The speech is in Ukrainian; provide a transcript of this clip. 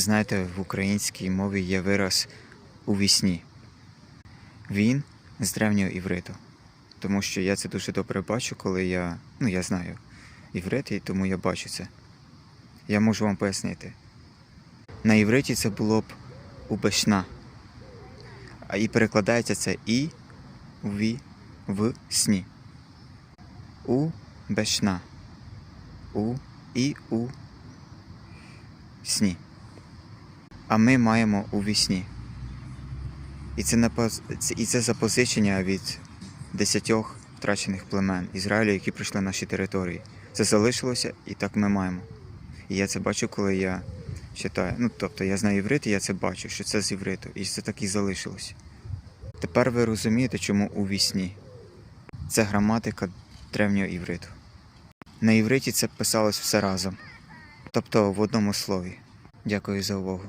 Знаєте, в українській мові є вираз у вісні. Він з древнього івриту. Тому що я це дуже добре бачу, коли я. Ну, я знаю іврит, і тому я бачу це. Я можу вам пояснити. На івриті це було б убешна. А і перекладається це і ві в сні. У бешна. У і у сні. А ми маємо у вісні. І це, і це запозичення від десятьох втрачених племен Ізраїлю, які прийшли на наші території. Це залишилося, і так ми маємо. І я це бачу, коли я читаю. Ну, тобто я знаю іврит, я це бачу, що це з івриту, і це так і залишилося. Тепер ви розумієте, чому у вісні. Це граматика древнього івриту. На івриті це писалось все разом, тобто в одному слові. Дякую за увагу.